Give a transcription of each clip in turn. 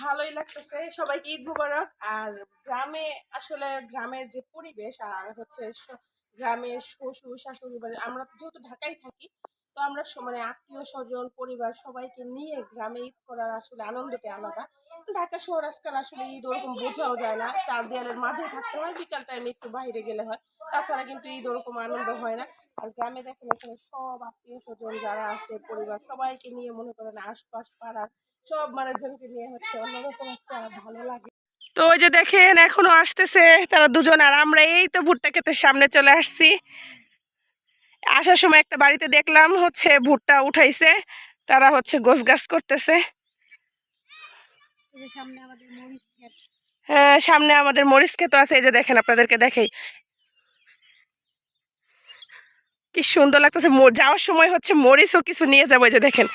ভালোই লাগতেছে। সবাইকে ঈদ মুবারক। আর গ্রামে আসলে গ্রামের যে পরিবেশ আর হচ্ছে গ্রামের শ্বশুর শাশুড়ি বাড়ি আমরা যেহেতু ঢাকায় থাকি, তো আমরা মানে আত্মীয় স্বজন, পরিবার সবাইকে নিয়ে গ্রামে ঈদ করার আসলে আনন্দটা আলাদা। ঢাকা শহর আজকাল আসলে ঈদ ওরকম বোঝাও যায় না। চার দেয়ালের মাঝে থাকতে হয়, বিকাল টাইমে একটু বাইরে গেলে হয়। তাছাড়া কিন্তু ঈদ ওরকম আনন্দ হয় না। আর গ্রামে দেখেন এখানে সব আত্মীয় স্বজন যারা আছে, পরিবার সবাইকে নিয়ে মনে করেন আশপাশ পাড়ার সব মানুষজনকে নিয়ে হচ্ছে অন্যরকম একটা ভালো লাগে। তো ওই যে দেখেন এখনও আসতেছে তারা দুজন আর আমরা এই তো ভুট্টা ক্ষেতের সামনে চলে আসছি। আসার সময় একটা বাড়িতে দেখলাম হচ্ছে ভুট্টা উঠাইছে তারা হচ্ছে গোছ গাছ করতেছে। সামনে আমাদের মরিচ ক্ষেত। হ্যাঁ সামনে আমাদের মরিচ ক্ষেত আছে এই যে দেখেন আপনাদেরকে দেখাই। কি সুন্দর লাগতেছে যাওয়ার সময় হচ্ছে মরিচও কিছু নিয়ে যাব এই যে দেখেন।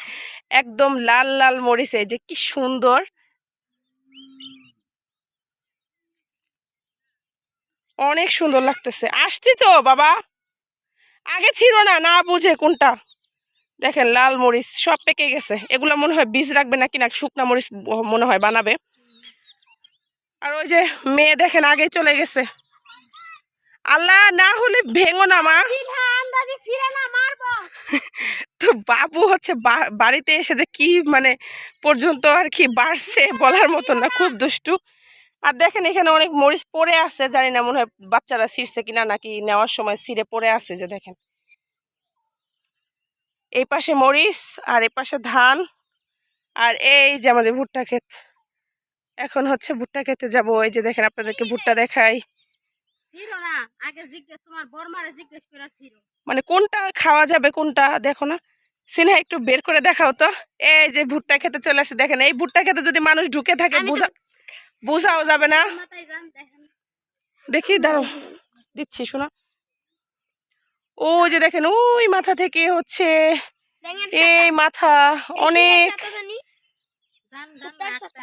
একদম লাল লাল মরিচ এই যে কি সুন্দর। অনেক সুন্দর লাগতেছে। আসছি তো, বাবা। আগে ছিল না না বুঝে কোনটা। দেখেন, লাল মরিচ সব পেকে গেছে। এগুলো মনে হয় বীজ রাখবে না, শুকনা মরিচ মনে হয় বানাবে। আর ওই যে মেয়ে দেখেন, আগে চলে গেছে। আল্লাহ না হলে ভেঙো না মা। তো বাবু হচ্ছে বা- বাড়িতে এসে যে কি মানে পর্যন্ত আর কি বাড়ছে বলার মতো না খুব দুষ্টু। আর দেখেন এখানে অনেক মরিচ পড়ে আছে জানি না মনে হয় বাচ্চারা ছিঁড়ছে কিনা নাকি নেওয়ার সময় ছিঁড়ে পড়ে আছে যে দেখেন। এই পাশে মরিচ আর এই পাশে ধান আর এই যে আমাদের ভুট্টা ক্ষেত। এখন হচ্ছে ভুট্টা খেতে যাব এই যে দেখেন আপনাদেরকে ভুট্টা দেখাই। ছিঁড়ো না। আগে জিজ্ঞেস তোমার বর্মারে জিজ্ঞেস করে ছিঁড়ো মানে কোনটা খাওয়া যাবে কোনটা দেখো না। সিনহা একটু বের করে দেখাও তো। এই যে ভুট্টা খেতে চলে আসে দেখেন এই ভুট্টা খেতে যদি মানুষ ঢুকে থাকে বুঝা বুঝাও যাবে না। দেখি দাঁড়াও। দিচ্ছি শোনা। ও যে দেখেন ওই মাথা থেকে হচ্ছে এই মাথা অনেক ভুট্টার সাথে।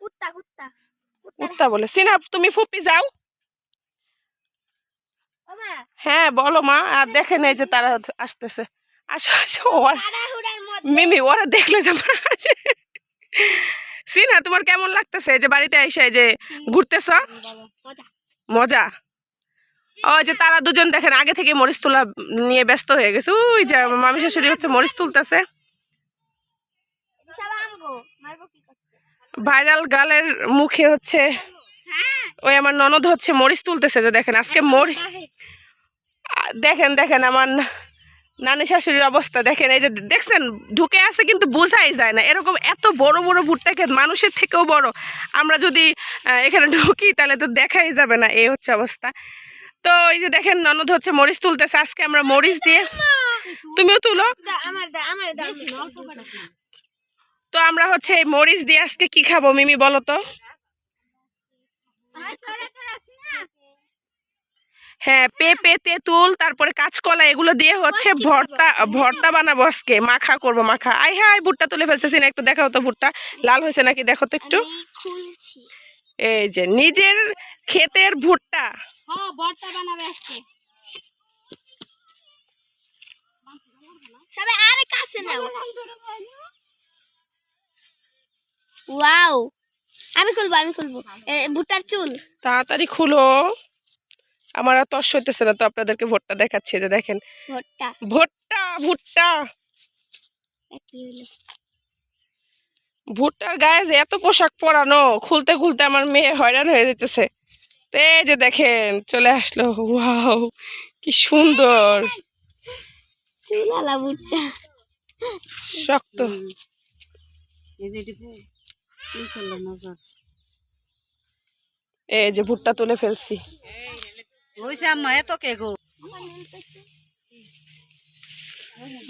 কুত্তা কুত্তা। উত্তা বলে। সিনহা তুমি ফুপি যাও। হ্যাঁ বলো মা আর দেখেন এই যে তারা আসতেছে। আসো আসো ওর মিমি ওরা দেখলে যে। সিনহা তোমার কেমন লাগতেছে? যে বাড়িতে এসে যে ঘুরতেছ? মজা। ও যে তারা দুজন দেখেন আগে থেকে মরিচ তোলা নিয়ে ব্যস্ত হয়ে গেছে। ওই যে আমার মামি শাশুড়ি হচ্ছে মরিচ তুলতেছে। ভাইরাল গালের মুখে হচ্ছে ওই আমার ননদ হচ্ছে মরিচ তুলতেছে যে দেখেন আজকে মরি দেখেন দেখেন আমার নানি শাশুড়ির অবস্থা দেখেন এই যে দেখছেন ঢুকে আছে কিন্তু বোঝাই যায় না। এরকম এত বড় বড় ভুট্টা ক্ষেত মানুষের থেকেও বড়। আমরা যদি এখানে ঢুকি তাহলে তো দেখাই যাবে না এই হচ্ছে অবস্থা। তো এই যে দেখেন ননদ হচ্ছে মরিচ তুলতেছে। আজকে আমরা মরিচ দিয়ে তুমিও তুলো দা আমার দা আমার দা তো আমরা হচ্ছে এই মরিচ দিয়ে আজকে কি খাব মিমি বলো তো? হ্যাঁ পেঁপে তেঁতুল তারপরে কাঁচকলা এগুলো দিয়ে হচ্ছে ভর্তা ভর্তা বানাবো আজকে। মাখা করব মাখা। আই হাই ভুট্টা তুলে ফেলছে সিনা একটু দেখাও তো ভুট্টা লাল হয়েছে নাকি দেখো তো একটু। এই যে নিজের ক্ষেতের ভুট্টা। হ্যাঁ ভর্তা বানাবে আজকে। সবাই আরে কাছে নাও ওয়াও। আমি খুলবো আমি খুলবো। ভুট্টার চুল। তাড়াতাড়ি খুলো। আমার আর তস হইতেছে না তো আপনাদেরকে ভুট্টা দেখাচ্ছি যে দেখেন। ভুট্টা। ভুট্টা ভুট্টা। এ কি হইল? ভুট্টার গায়ে যে এত পোশাক পরানো খুলতে খুলতে আমার মেয়ে হয়রান হয়ে যেতেছে তো এই যে দেখেন চলে আসলো। ওয়াও কি সুন্দর। চুলালা ভুট্টা। শক্ত। এই যে ভুট্টা তুলে ফেলছি।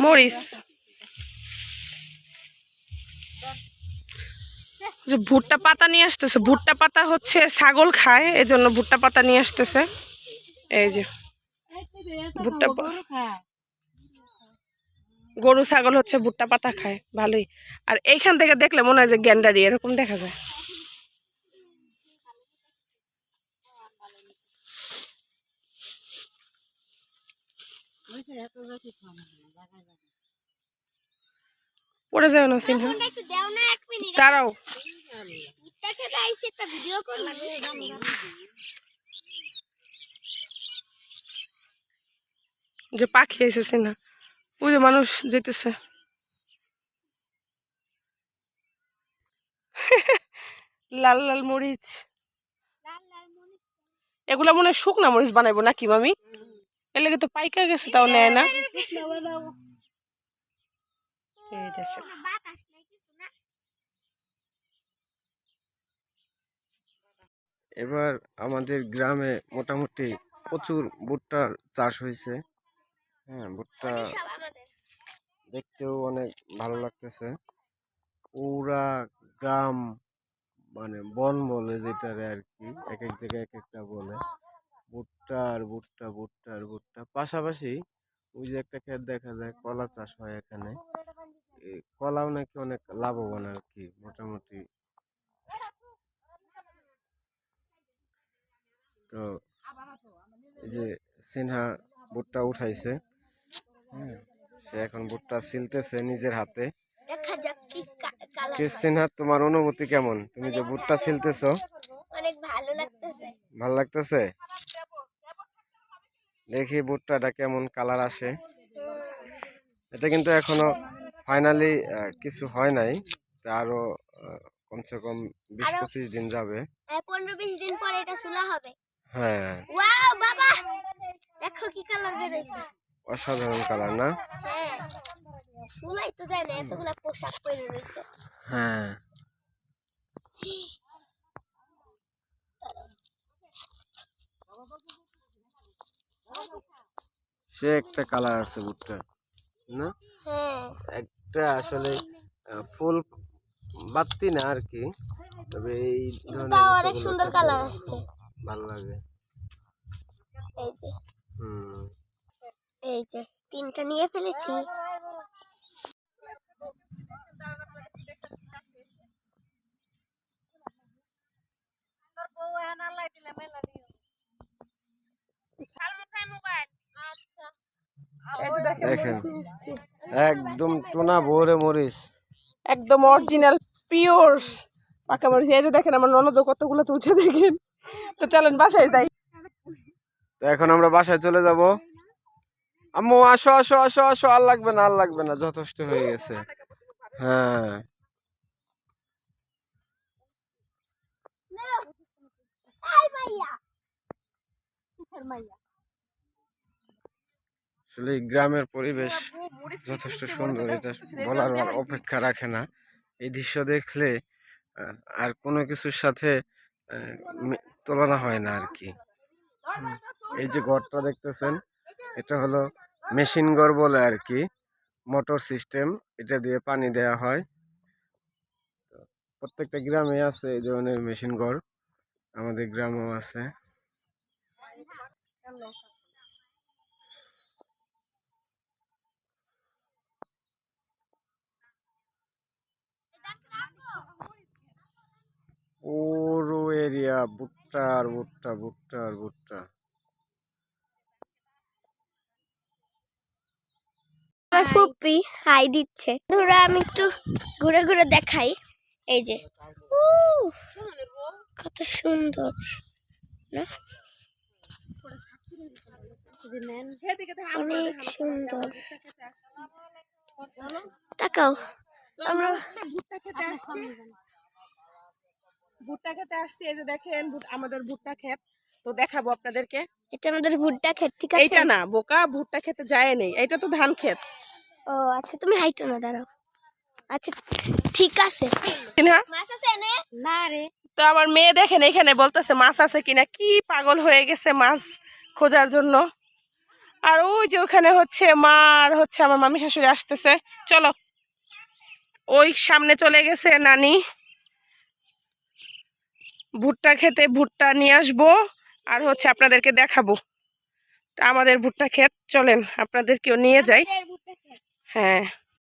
মরিস যে ভুট্টা পাতা নিয়ে আসতেছে। ভুট্টা পাতা হচ্ছে ছাগল খায় এই জন্য ভুট্টা পাতা নিয়ে আসতেছে। এই যে। ভুট্টা গরু ছাগল হচ্ছে ভুট্টা পাতা খায় ভালোই। আর এইখান থেকে দেখলে মনে হয় যে গ্যান্ডারি এরকম দেখা যায়। পড়ে যাবে না সিনহা? না দাঁড়াও। করলাম যে পাখি এসে সিনহা। ওই যে মানুষ যেতেছে লাল লাল মরিচ। এগুলা মনে হয় শুকনা মরিচ বানাইবো নাকি, মামি? এর লেগে তো পাইকা গেছে, তাও নেয় না। এবার আমাদের গ্রামে মোটামুটি প্রচুর ভুট্টার চাষ হয়েছে হ্যাঁ ভুট্টা দেখতেও অনেক ভালো লাগতেছে। পুরা গ্রাম মানে বন বলে যেটারে আর কি এক এক জায়গায় এক একটা বলে। ভুট্টা আর ভুট্টা ভুট্টা আর ভুট্টা। পাশাপাশি ওই যে একটা ক্ষেত দেখা যায় কলা চাষ হয় এখানে। এই কলাও নাকি অনেক লাভবান আর কি মোটামুটি। তো এই যে সিনহা ভুট্টা উঠাইছে। সে এখন ভুট্টা ছিলতেছে নিজের হাতে। দেখা যাক কি কালার কে সিনহা তোমার অনুভূতি কেমন? তুমি যে ভুট্টা ছিলতেছো অনেক ভালো লাগতেছে। ভালো লাগতেছে? দেখি ভুট্টাটা কেমন কালার আসে। এটা কিন্তু এখনও ফাইনালি কিছু হয় নাই। আরও কমসে কম বিশ পঁচিশ দিন যাবে। পনেরো বিশ দিন পরে এটা চুলা হবে। হ্যাঁ। বাবা! দেখো কি কালার বেরোইছে অসাধারণ কালার না? হ্যাঁ। তো জানে এতগুলা পোশাক পরে রয়েছে হ্যাঁ সে একটা কালার আছে ভুট্টা না? একটা আসলে ফুল বাত্তি না আর কি তবে এই ধরনের অনেক সুন্দর কালার আসছে। ভালো লাগে। এই যে। হুম। এই যে তিনটা নিয়ে ফেলেছি। দেখেন এসেছি। একদম টোনা ভরে মরিচ। একদম অরিজিনাল পিওর পাকা মরিচ। এই যে দেখেন আমার ননদ কতগুলো তুলছে দেখেন। তো চলেন বাসায় যাই। তো এখন আমরা বাসায় চলে যাব। আম্মু আসো আসো আসো আসো। আর লাগবে না আর লাগবে না যথেষ্ট হয়ে গেছে। হ্যাঁ। আসলে গ্রামের পরিবেশ যথেষ্ট সুন্দর এটা বলার আর অপেক্ষা রাখে না। এই দৃশ্য দেখলে আর কোনো কিছুর সাথে তুলনা হয় না আর কি। এই যে ঘরটা দেখতেছেন এটা হলো মেশিন ঘর বলে আর কি। মোটর সিস্টেম, এটা দিয়ে পানি দেয়া হয়। প্রত্যেকটা গ্রামে আছে এই ধরনের মেশিন ঘর আমাদের গ্রামেও আছে। পুরো এরিয়া ভুট্টা আর ভুট্টা ভুট্টা আর ভুট্টা। ফুপি হাই দিচ্ছে। ধরো আমি একটু ঘুরে ঘুরে দেখাই। এই যে। কত সুন্দর না? অনেক সুন্দর। তাকাও। আমরা ভুট্টা খেতে আসছি। ভুট্টা খেতে আসছি এই যে দেখেন আমাদের ভুট্টা ক্ষেত তো দেখাবো আপনাদেরকে এটা আমাদের ভুট্টা ক্ষেত ঠিক আছে? এইটা না বোকা ভুট্টা খেতে যায় নেই এটা তো ধান ক্ষেত। ও আচ্ছা তুমি হাইটো না দাঁড়াও। আচ্ছা ঠিক আছে। হ্যাঁ মাছ আছে এনে? না রে। তো আমার মেয়ে দেখেন এখানে বলতেছে মাছ আছে কিনা? কি পাগল হয়ে গেছে মাছ খোঁজার জন্য। আর ওই যে ওখানে হচ্ছে মা আর হচ্ছে আমার মামি শাশুড়ি আসতেছে। চলো। ওই সামনে চলে গেছে নানি। ভুট্টা খেতে ভুট্টা নিয়ে আসব আর হচ্ছে আপনাদেরকে দেখাবো। আমাদের ভুট্টা ক্ষেত চলেন আপনাদেরকেও নিয়ে যাই। হ্যাঁ।